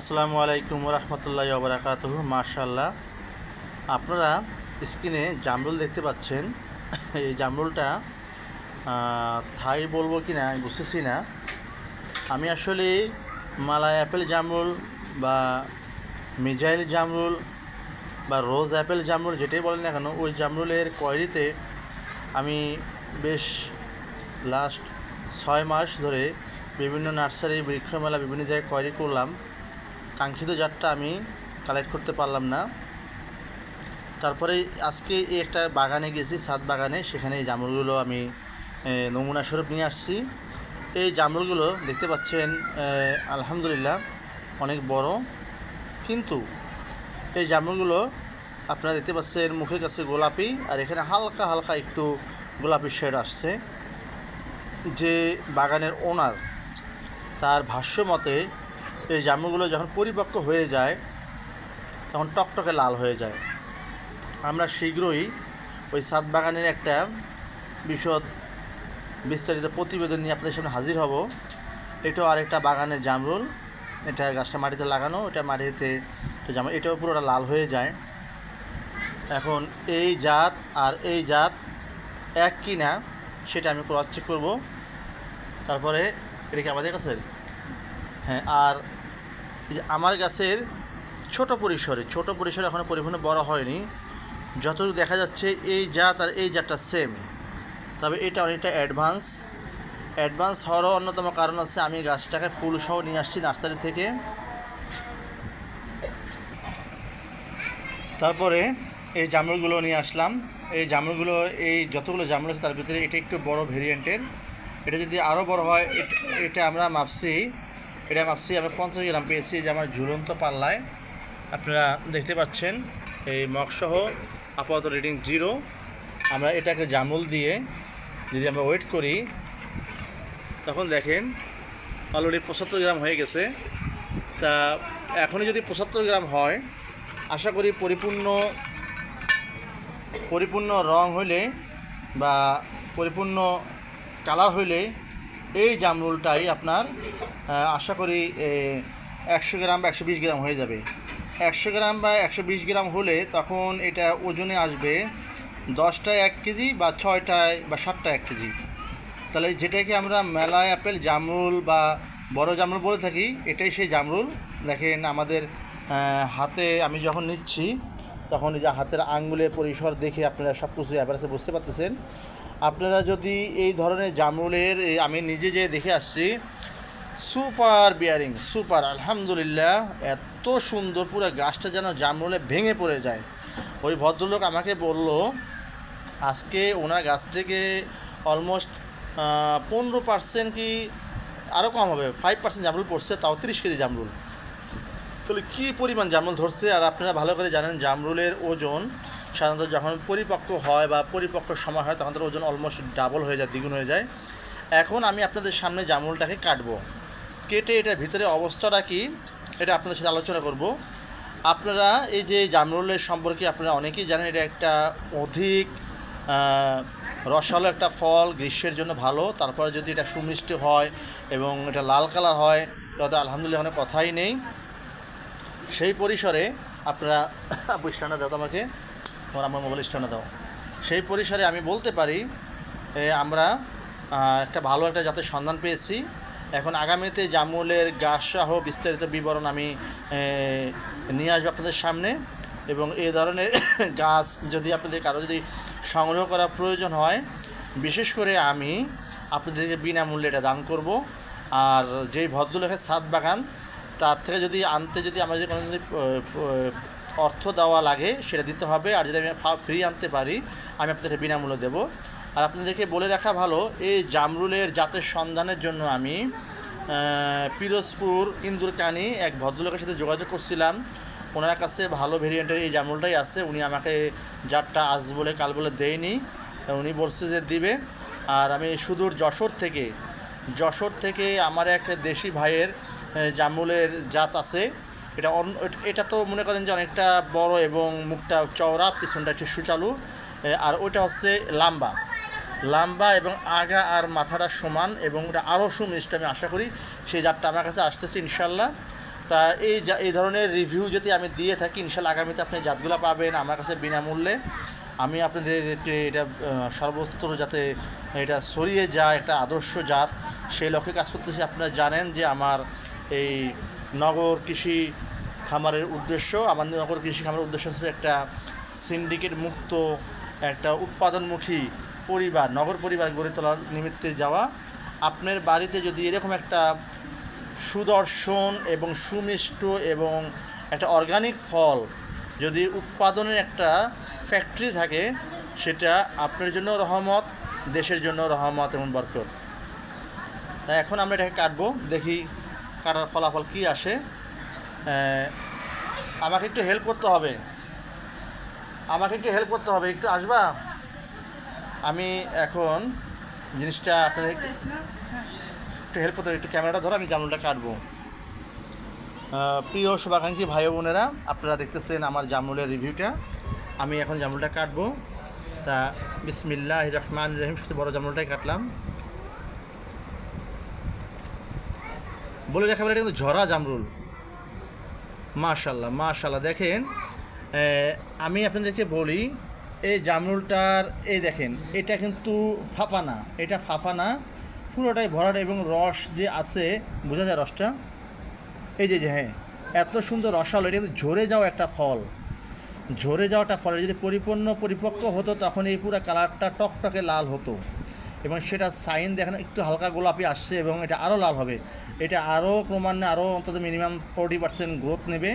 আসসালামু আলাইকুম রহমতুল্লাহ ওবরাকাত মাশাল্লাহ আপনারা স্ক্রিনে জামরুল দেখতে পাচ্ছেন। এই জামরুলটা থাই বলব কি না আমি বুঝতেছি না। আমি আসলে মালাই অ্যাপেল জামরুল বা মিজাইল জামরুল বা রোজ অ্যাপেল জামরুল যেটাই বলেন না কেন, ওই জামরুলের কোয়ারিতে আমি বেশ লাস্ট ছয় মাস ধরে বিভিন্ন নার্সারি, বৃক্ষমেলা, বিভিন্ন জায়গায় কোয়ারি করলাম। কাঙ্ক্ষিত জাতটা আমি কালেক্ট করতে পারলাম না। তারপরে আজকে এই একটা বাগানে গেছি ছাদ বাগানে। সেখানে এই জামরুলগুলো আমি নমুনা স্বরূপ নিয়ে আসছি। এই জামরুলগুলো দেখতে পাচ্ছেন আলহামদুলিল্লাহ অনেক বড়। কিন্তু এই জামরুলগুলো আপনারা দেখতে পাচ্ছেন মুখের কাছে গোলাপি, আর এখানে হালকা হালকা একটু গোলাপি শেড আসছে। যে বাগানের ওনার তার ভাষ্য মতে এই জামরুলগুলো যখন পরিপক্ক হয়ে যায়, তখন টকটকে লাল হয়ে যায়। আমরা শীঘ্রই ওই সাত বাগানের একটা বিশদ বিস্তারিত প্রতিবেদন নিয়ে আপনাদের সামনে হাজির হব। এটাও আরেকটা বাগানের জামরুল। এটা গাছটা মাটিতে লাগানো এটা মাটিতে জাম, এটাও পুরোটা লাল হয়ে যায়। এখন এই জাত আর এই জাত এক কি না সেটা আমি ক্রস চেক করব। তারপরে এটা কি আমাদের কাছের? হ্যাঁ আর এই যে আমার গাছের ছোট পরিসরে ছোট পরিসরে এখনও পরিপূর্ণ বড় হয়নি। যতটুকু দেখা যাচ্ছে, এই জাত আর এই জাতটা সেম তবে এটা অনেকটা অ্যাডভান্স অ্যাডভান্স হওয়ারও অন্যতম কারণ আছে, আমি গাছটাকে ফুল সহ নিয়ে আসছি নার্সারি থেকে। তারপরে এই জামরুলগুলো নিয়ে আসলাম। এই জামরুলগুলো, এই যতগুলো জামরুল আছে, তার ভিতরে এটা একটু বড় ভেরিয়েন্টের এটা যদি আরও বড় হয় এটা আমরা মাপছি। এটা মাপছি আমরা পঞ্চাশ গ্রাম পেয়েছি যে আমার ঝুলন্ত পাল্লায়। আপনারা দেখতে পাচ্ছেন, এই মগসহ আপাতত রিডিং জিরো আমরা এটাকে জামুল দিয়ে যদি আমরা ওয়েট করি, তখন দেখেন অলরেডি পঁচাত্তর গ্রাম হয়ে গেছে। তা এখনই যদি পঁচাত্তর গ্রাম হয়, আশা করি পরিপূর্ণ পরিপূর্ণ রং হইলে বা পরিপূর্ণ কালার হইলে এই জামরুলটাই আপনার আশা করি একশো গ্রাম বা একশো বিশ গ্রাম হয়ে যাবে। একশো গ্রাম বা একশো বিশ গ্রাম হলে তখন এটা ওজনে আসবে দশটায় এক কেজি বা ছয়টায় বা সাতটা এক কেজি। তাহলে যেটাকে আমরা মেলায় অ্যাপেল জামরুল বা বড় জামরুল বলে থাকি, এটাই সেই জামরুল দেখেন আমাদের হাতে আমি যখন নিচ্ছি, তখন এই যে হাতের আঙ্গুলের পরিসর দেখে আপনারা সব কিছু অ্যাভারেজে বুঝতে পারতেছেন। আপনারা যদি এই ধরনের জামরুলের আমি নিজে যে দেখে আসছি, সুপার বিয়ারিং সুপার, আলহামদুলিল্লাহ, এত সুন্দর পুরো গাছটা যেন জামরুলে ভেঙে পড়ে যায়। ওই ভদ্রলোক আমাকে বলল, আজকে ওনার গাছ থেকে অলমোস্ট পনেরো পার্সেন্ট কি আরও কম হবে ফাইভ পার্সেন্ট জামরুল পড়ছে, তাও তিরিশ কেজি জামরুল। তাহলে কী পরিমাণ জামরুল ধরছে? আর আপনারা ভালো করে জানেন জামরুলের ওজন। সাধারণত যখন পরিপক্ক হয় বা পরিপক্ক সময় হয়, তখন তার ওজন অলমোস্ট ডাবল হয়ে যায়, দ্বিগুণ হয়ে যায়। এখন আমি আপনাদের সামনে জামরুলটাকে কাটবো। কেটে এটার ভিতরে অবস্থাটা কি, এটা আপনাদের সাথে আলোচনা করব। আপনারা এই যে জামরুলের সম্পর্কে আপনারা অনেকেই জানেন, এটা একটা অধিক রসালো একটা ফল, গ্রীষ্মের জন্য ভালো। তারপরে যদি এটা সুমিষ্টি হয় এবং এটা লাল কালার হয়, তাহলে আলহামদুলিল্লাহ কোনো কথাই নেই। সেই পরিসরে আপনারা আপু স্ট্যান্ডার দাও আমাকে? তোমার আমার মোবাইল স্ট্যান্ডার দাও। সেই পরিসরে আমি বলতে পারি আমরা একটা ভালো একটা জাতের সন্ধান পেয়েছি। এখন আগামীতে জামুলের গাছ সহ বিস্তারিত বিবরণ আমি নিয়ে আসব আপনাদের সামনে এবং এ ধরনের গাছ যদি আপনাদের কারও যদি সংগ্রহ করার প্রয়োজন হয়, বিশেষ করে আমি আপনাদেরকে বিনামূল্যে এটা দান করব। আর যেই ভদ্রলোকের ছাদ বাগান, তার থেকে যদি আনতে যদি আমার যদি কোনো যদি অর্থ দেওয়া লাগে সেটা দিতে হবে। আর যদি আমি ফ্রি আনতে পারি আমি আপনাদেরকে বিনামূল্যে দেবো। আর আপনাদেরকে বলে রাখা ভালো এই জামরুলের জাতের সন্ধানের জন্য আমি পিরোজপুর ইন্দুরকানি এক ভদ্রলোকের সাথে যোগাযোগ করছিলাম। ওনার কাছে ভালো ভেরিয়েন্টের এই জামরুলটাই আছে। উনি আমাকে জাতটা আজ বলে কাল বলে দেয়নি। উনি বলছে যে দিবে। আর আমি সুদূর যশোর থেকে যশোর থেকে আমার এক দেশি ভাইয়ের এ, জামুলের জাত আছে। এটা এটা তো মনে করেন যে অনেকটা বড় এবং মুখটা চওড়া, পিছনটা একটু সুচালু আর ওইটা হচ্ছে লাম্বা। লাম্বা এবং আগা আর মাথাটা সমান এবং ওটা আরও সুমিষ্ট আমি আশা করি সেই জাতটা আমার কাছে আসতেছে ইনশাল্লাহ। তা এই এই ধরনের রিভিউ যদি আমি দিয়ে থাকি, ইনশাল্লাহ আগামীতে আপনি জাতগুলো পাবেন আমার কাছে বিনামূল্যে। আমি আপনাদের এটা সর্বত্র যাতে এটা ছড়িয়ে যায়, একটা আদর্শ জাত, সেই লক্ষ্যে কাজ করতেছি। আপনারা জানেন যে আমার এই নগর কৃষি খামারের উদ্দেশ্য। আমার নগর কৃষি খামারের উদ্দেশ্য হচ্ছে একটা সিন্ডিকেট মুক্ত, একটা উৎপাদনমুখী পরিবার, নগর পরিবার গড়ে তোলার নিমিত্তে যাওয়া। আপনার বাড়িতে যদি এরকম একটা সুদর্শন এবং সুমিষ্ট এবং একটা অর্গানিক ফল যদি উৎপাদনের একটা ফ্যাক্টরি থাকে, সেটা আপনার জন্য রহমত, দেশের জন্য রহমত এবং বরকত। তাই এখন আমরা এটাকে কাটবো, দেখি কাটার ফলাফল কী আসে? আমাকে একটু হেল্প করতে হবে। আমাকে একটু হেল্প করতে হবে। একটু আসবা? আমি এখন জিনিসটা আপনাদের একটু হেল্প করতে হবে। একটু ক্যামেরাটা ধরো আমি জামুনটা কাটবো। প্রিয় শুভাকাঙ্ক্ষী ভাই বোনেরা আপনারা দেখতেছেন আমার জামুলের রিভিউটা। আমি এখন জামুলটা কাটবো। তা বিসমিল্লাহ রহমান রহিম সবচেয়ে বড় জামুলটাই কাটলাম। বলে দেখা এটা কিন্তু ঝরা জামরুল। মাশাল্লাহ মাশাল্লাহ দেখেন আমি আপনাদেরকে বলি, এই জামরুলটার, এই দেখেন, এটা কিন্তু ফাঁপা না এটা ফাঁপা না পুরোটাই ভরাট এবং রস যে আছে, বোঝা যায় রসটা? এই যে হ্যাঁ এত সুন্দর রসালো, এটা কিন্তু ঝরে যাওয়া একটা ফল। ঝরে যাওয়াটা ফলে যদি পরিপূর্ণ, পরিপক্ক হতো, তখন এই পুরো কালারটা টকটকে লাল হতো। এবং সেটা সাইন দেখেন একটু হালকা গোলাপি আসছে এবং এটা আরও লাল হবে। এটা আরও ক্রমান্বয়ে আরও অন্তত মিনিমাম ফোরটি পার্সেন্ট গ্রোথ নেবে।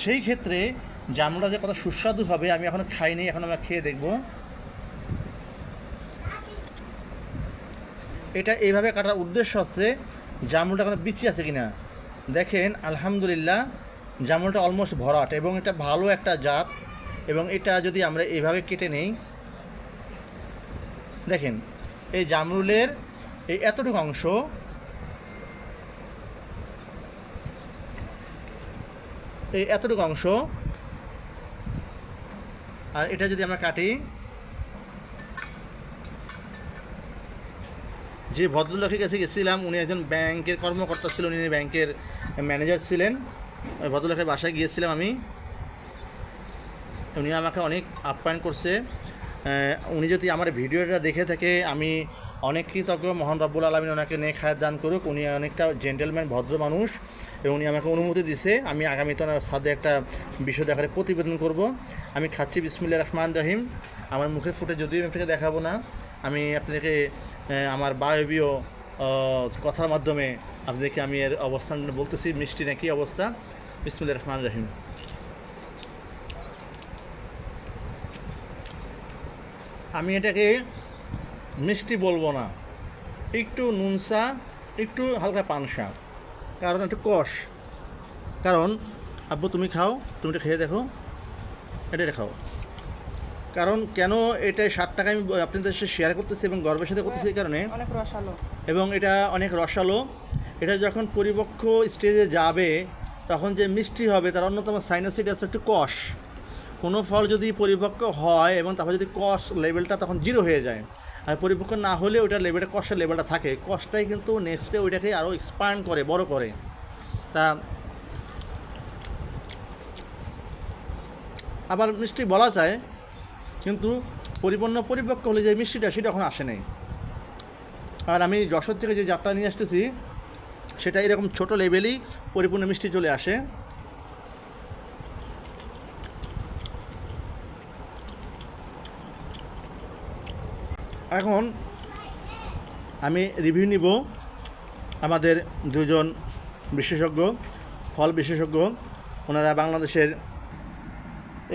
সেই ক্ষেত্রে জামুনটা যে কত সুস্বাদু হবে, আমি এখন খাইনি, এখন আমরা খেয়ে দেখব। এটা এইভাবে কাটার উদ্দেশ্য হচ্ছে জামুনটা কোনো বিচি আছে কিনা? দেখেন, আলহামদুলিল্লাহ জামুনটা অলমোস্ট ভরাট এবং এটা ভালো একটা জাত এবং এটা যদি আমরা এইভাবে কেটে নেই দেখেন, এই জামরুলের এই এতটুকু অংশ এই এতটুকু অংশ, আর এটা যদি আমরা কাটি, যে ভদ্রলোকের কাছে গেছিলাম, উনি একজন ব্যাংকের কর্মকর্তা ছিলেন, উনি ব্যাংকের ম্যানেজার ছিলেন। ওই ভদ্রলোকের বাসায় গিয়েছিলাম আমি। উনি আমাকে অনেক আপ্যায়ন করছে। উনি যদি আমার ভিডিওটা দেখে থাকে আমি অনেক কৃতজ্ঞ। মহান রব্বুল আলমিন ওনাকে নেক হায়াত দান করুক। উনি অনেকটা জেন্টেলম্যান ভদ্র মানুষ এবং উনি আমাকে অনুমতি দিছে। আমি আগামীতে ওনার সাথে একটা বিষয় দেখার প্রতিবেদন করব। আমি খাচ্ছি বিসমুল্লাহ রহমান রহিম। আমার মুখে ফুটে যদিও আমি আপনাকে দেখাবো না আমি আপনাদেরকে আহ, আমার বায়বীয় কথার মাধ্যমে আপনাদেরকে আমি এর অবস্থান বলতেছি মিষ্টি নাকি অবস্থা? বিসমুল্লাহ রহমান রহিম। আমি এটাকে মিষ্টি বলব না। একটু নুনসা একটু হালকা পানসা কারণ একটু কষ। কারণ আব্বু তুমি খাও তুমি এটা খেয়ে দেখো। এটা এটা খাও। কারণ কেন এটা ষাট টাকা আমি আপনাদের সাথে শেয়ার করতেছি এবং গর্বের সাথে করতেছি এই কারণে? অনেক রসালো। এবং এটা অনেক রসালো। এটা যখন পরিপক্ক স্টেজে যাবে তখন যে মিষ্টি হবে তার অন্যতম সাইনোসিড আছে একটু কষ। কোনো ফল যদি পরিপক্ক হয় এবং তারপর যদি কস লেভেলটা তখন জিরো হয়ে যায়। আর পরিপক্ক না হলে ওইটার লেভেলটা কষের লেভেলটা থাকে। কষটাই কিন্তু নেক্সটে ওইটাকে আরও এক্সপান্ড করে, বড় করে। তা আবার মিষ্টি বলা যায়, কিন্তু পরিপূর্ণ পরিপক্ক হলে যে মিষ্টিটা, সেটা এখন আসে নাই। আর আমি যশোর থেকে যে যাত্রা নিয়ে আসতেছি, সেটা এরকম ছোট লেভেলেই পরিপূর্ণ মিষ্টি চলে আসে। এখন আমি রিভিউ নিব আমাদের দুজন বিশেষজ্ঞ ফল বিশেষজ্ঞ। ওনারা বাংলাদেশের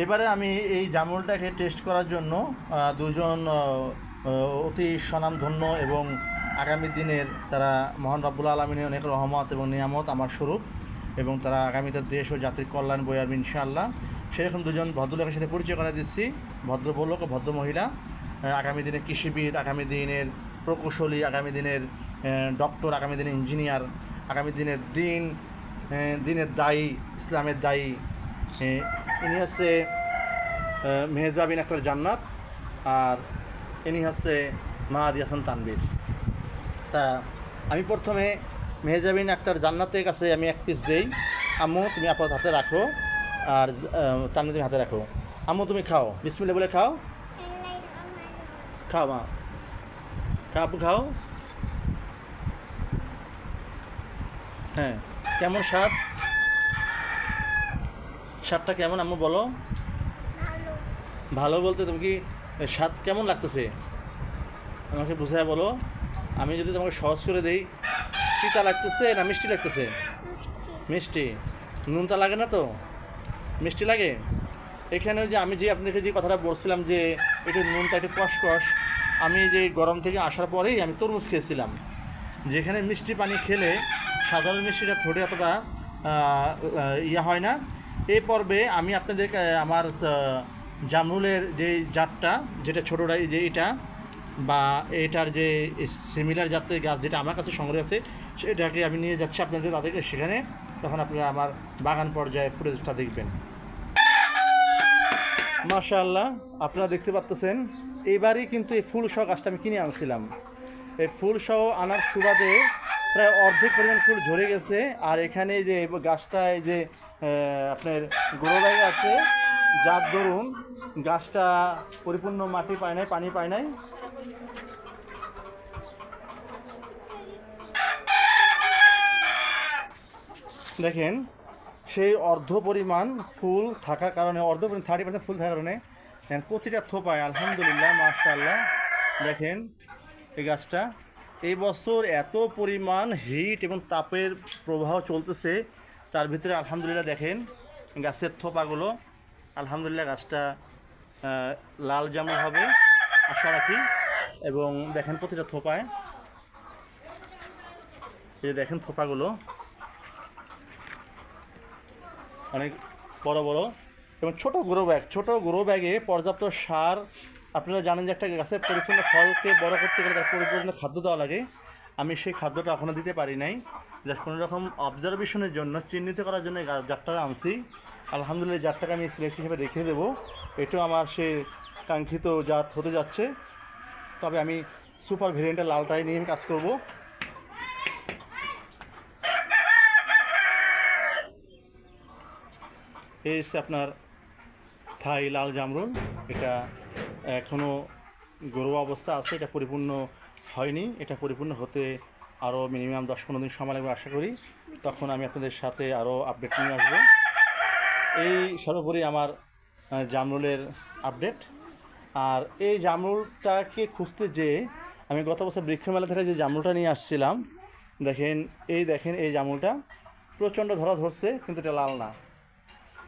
এবারে আমি এই জামুলটাকে টেস্ট করার জন্য দুজন অতি স্বনামধন্য এবং আগামী দিনের তারা মহান রব্বুল আলমিনের অনেক রহমত এবং নিয়ামত আমার স্বরূপ এবং তারা আগামীতে দেশ ও জাতির কল্যাণ বই আসবে ইনশাআল্লাহ। সেরকম দুজন ভদ্রলোকের সাথে পরিচয় করে দিচ্ছি ভদ্রলোক ও ভদ্র মহিলা। আহ, আগামী দিনের কৃষিবিদ আগামী দিনের প্রকৌশলী আগামী দিনের ডক্টর আগামী দিনের ইঞ্জিনিয়ার আগামী দিনের দিন দিনের দায়ী ইসলামের দায়ী ইনি হচ্ছে মেহজাবিন আক্তার জান্নাত আর ইনি হচ্ছে মাহাদি হাসান তানবীর তা আমি প্রথমে মেহজাবিন আক্তার জান্নাতের কাছে আমি এক পিস দেই। আম্মু তুমি আপাতত হাতে রাখো আর আহ, তানভীর তুমি হাতে রাখো। আম্মু তুমি খাও। বিসমিল্লা বলে খাও। খাও মা খাও। হ্যাঁ কেমন স্বাদ? স্বাদটা কেমন আম্মু বলো? ভালো বলতে তুমি কি স্বাদ কেমন লাগতেছে? আমাকে বুঝায় বলো। আমি যদি তোমাকে সহজ করে দেই, তিতা লাগতেছে না মিষ্টি লাগতেছে? মিষ্টি। নুনটা লাগে না তো? মিষ্টি লাগে? এখানে যে আমি যে আপনাকে যে কথাটা বলছিলাম যে একটু নুনটা একটু কষকষ আমি যে গরম থেকে আসার পরেই আমি তরমুজ খেয়েছিলাম। যেখানে মিষ্টি পানি খেলে সাধারণ মিষ্টিটা ঠোঁটে আহ, ইয়া হয় না। এই পর্বে আমি আপনাদের আমার জামরুলের যে জাতটা যেটা ছোটোটা যে এটা বা এটার যে সিমিলার জাতের গাছ যেটা আমার কাছে সংগ্রহ আছে সেটাকে আমি নিয়ে যাচ্ছি আপনাদের তাদেরকে সেখানে। তখন আপনারা আমার বাগান পর্যায়ে ফুটেজটা দেখবেন। মাশাআল্লাহ, আপনারা দেখতে পাচ্তেছেন এইবারই কিন্তু এই ফুল সহ গাছটা আমি কিনে আনছিলাম। এই ফুল সহ আনার সুবাদে প্রায় অর্ধেক পরিমাণ ফুল ঝরে গেছে, আর এখানে যে এই গাছটা, এই যে আপনার গোড়ায় আছে, যার ধরুন গাছটা পরিপূর্ণ মাটি পায় নাই, পানি পায় নাই। দেখেন সেই অর্ধ পরিমাণ ফুল থাকার কারণে, অর্ধ পরিমাণ থার্টি পার্সেন্ট ফুল থাকার কারণে প্রতিটা থোপায়, আলহামদুলিল্লাহ, মাশাআল্লাহ, দেখেন এই গাছটা। এই বছর এত পরিমাণ হিট এবং তাপের প্রবাহ চলতেছে, তার ভিতরে আলহামদুলিল্লাহ দেখেন গাছের থোপাগুলো, আলহামদুলিল্লাহ গাছটা লাল জামা হবে, আশা রাখি। এবং দেখেন প্রতিটা থোপায়, এই দেখেন থোপাগুলো অনেক বড় বড়। এবং ছোট গ্রো ব্যাগ, ছোট গ্রো ব্যাগে পর্যাপ্ত সার। আপনারা জানেন যে একটা গাছের পরিপূর্ণ ফলকে বড় করতে গেলে তার পরিপূর্ণ খাদ্য দেওয়া লাগে। আমি সেই খাদ্যটা এখনও দিতে পারি নাই। যা কোনো রকম অবজারভেশনের জন্য, চিহ্নিত করার জন্য জারটাকে আনছি। আলহামদুলিল্লাহ জারটাকে আমি সিলেক্ট হিসেবে রেখে দেবো। এটাও আমার সে কাঙ্ক্ষিত জাত হতে যাচ্ছে। তবে আমি সুপার ভেরিয়েন্টের লালটাই নিয়ে আমি কাজ করব। এই হচ্ছে আপনার থাই লাল জামরুল। এটা এখনও গরুয়া অবস্থা আছে, এটা পরিপূর্ণ হয়নি। এটা পরিপূর্ণ হতে আরও মিনিমাম দশ পনেরো দিন সময় লাগবে আশা করি। তখন আমি আপনাদের সাথে আরও আপডেট নিয়ে আসব। এই সর্বোপরি আমার জামরুলের আপডেট আর এই জামরুলটাকে খুঁজতে যে আমি গত বছর বৃক্ষমেলা থেকে যে জামরুলটা নিয়ে আসছিলাম, দেখেন, এই দেখেন এই জামরুলটা। প্রচণ্ড ধরা ধরছে, কিন্তু এটা লাল না।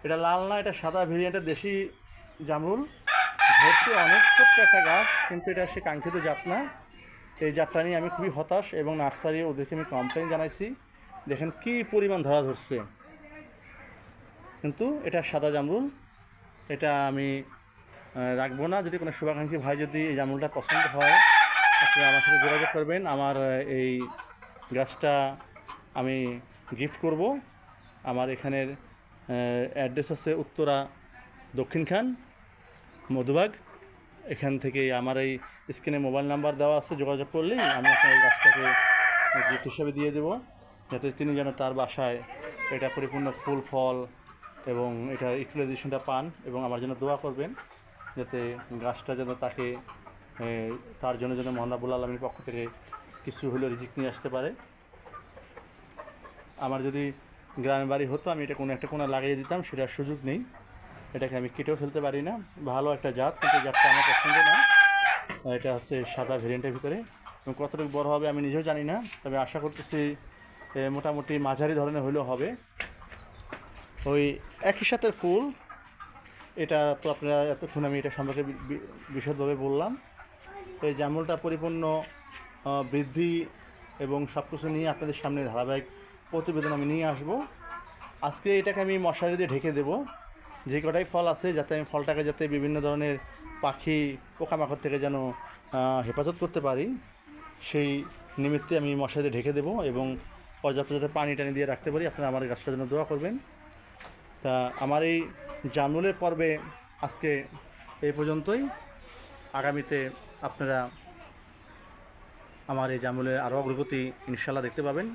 এটা লাল না, এটা সাদা ভেরিয়েন্টের দেশি জামরুল। ধরছে অনেক, ছোট্ট একটা গাছ, কিন্তু এটা সে কাঙ্ক্ষিত জাত না। এই জাতটা নিয়ে আমি খুবই হতাশ এবং নার্সারি ওদেরকে আমি কমপ্লেন জানাইছি। দেখেন কী পরিমাণ ধরা ধরছে। কিন্তু এটা সাদা জামরুল। এটা আমি রাখব না। যদি কোনো শুভাকাঙ্ক্ষী ভাই যদি এই জামরুলটা পছন্দ হয়, আপনি আমার সাথে যোগাযোগ করবেন। আমার এই গাছটা আমি গিফট করব। আমার এখানের অ্যাড্রেস হচ্ছে উত্তরা দক্ষিণখান মধুবাগ। এখান থেকে আমার এই স্ক্রিনে মোবাইল নাম্বার দেওয়া আছে, যোগাযোগ করলেই আমি আপনার এই গাছটাকে গিফট হিসাবে দিয়ে দেবো, যাতে তিনি যেন তার বাসায় এটা পরিপূর্ণ ফুল, ফল এবং এটা ইউটিলাইজেশনটা পান এবং আমার জন্য দোয়া করবেন, যাতে গাছটা যেন তাকে তার জন্য যেন মহানাবুল আলমীর পক্ষ থেকে কিছু হলেও রিজিক নিয়ে আসতে পারে। আমার যদি গ্রামের বাড়ি হতো, আমি এটা কোনো একটা কোনা লাগিয়ে দিতাম, সেটার সুযোগ নেই। এটাকে আমি কেটেও ফেলতে পারি না। ভালো একটা জাত, কিন্তু জাতটা আমার পছন্দ না। এটা হচ্ছে সাদা ভেরিয়েন্টের ভিতরে। এবং কতটুকু বড় হবে আমি নিজেও জানি না, তবে আশা করতেছি মোটামুটি মাঝারি ধরনের হলেও হবে। ওই একই সাথে ফুল, এটা তো আপনারা এতক্ষণ আমি এটা সম্পর্কে বিশদভাবে বললাম। এই জামরুলটা পরিপূর্ণ বৃদ্ধি এবং সব কিছু নিয়ে আপনাদের সামনে ধারাবাহিক প্রতিবেদন আমি নিয়ে আসব। আজকে এটাকে আমি মশারি দিয়ে ঢেকে দেব। যে কটাই ফল আছে, যাতে আমি ফলটাকে যাতে বিভিন্ন ধরনের পাখি, পোকামাকড় থেকে যেন হেফাজত করতে পারি, সেই নিমিত্তে আমি মশারি দিয়ে ঢেকে দেবো এবং পর্যাপ্ত যাতে পানি টানি দিয়ে রাখতে পারি। আপনারা আমার গাছটার জন্য দোয়া করবেন। তা, আমার এই জামরুলের পর্বে আজকে এই পর্যন্তই। আগামীতে আপনারা আমার এই জামরুলের আরও অগ্রগতি ইনশাল্লাহ দেখতে পাবেন।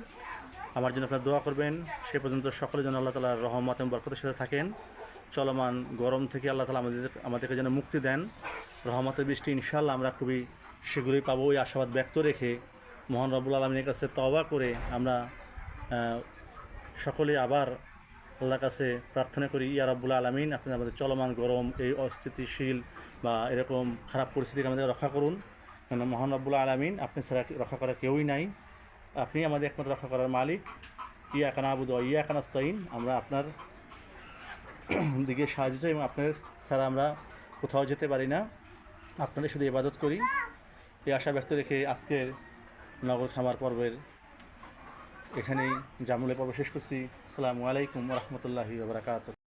আমার জন্য আপনারা দোয়া করবেন। সে পর্যন্ত সকলে যেন আল্লাহ তালার রহমত এবং বরকতের সাথে থাকেন। চলমান গরম থেকে আল্লাহ তালা আমাদের আমাদেরকে যেন মুক্তি দেন। রহমতের বৃষ্টি ইনশাল্লাহ আমরা খুবই শীঘ্রই পাবো। ওই আশাবাদ ব্যক্ত রেখে মহান রব্বুল আলমীর কাছে তওবা করে আমরা সকলে আবার আল্লাহর কাছে প্রার্থনা করি, ইয়া রাব্বুল আলমিন, আপনি আমাদের চলমান গরম, এই অস্থিতিশীল বা এরকম খারাপ পরিস্থিতিকে আমাদের রক্ষা করুন। কেন মহান আলমিন, আপনি ছাড়া রক্ষা করা কেউই নাই। আপনি আমাদের একমাত্র রক্ষা করার মালিক। ইয়া কানা আবুদ ইয়া কানাস্তাইন আমরা আপনার দিকে সাহায্য চাই এবং আপনার ছাড়া আমরা কোথাও যেতে পারি না। আপনাদের শুধু ইবাদত করি। এই আশা ব্যক্ত রেখে আজকের নগর খামার পর্বের এখানেই জামুলে পর্ব শেষ করছি। আসসালামু আলাইকুম রহমতুল্লাহি বাবরাকাত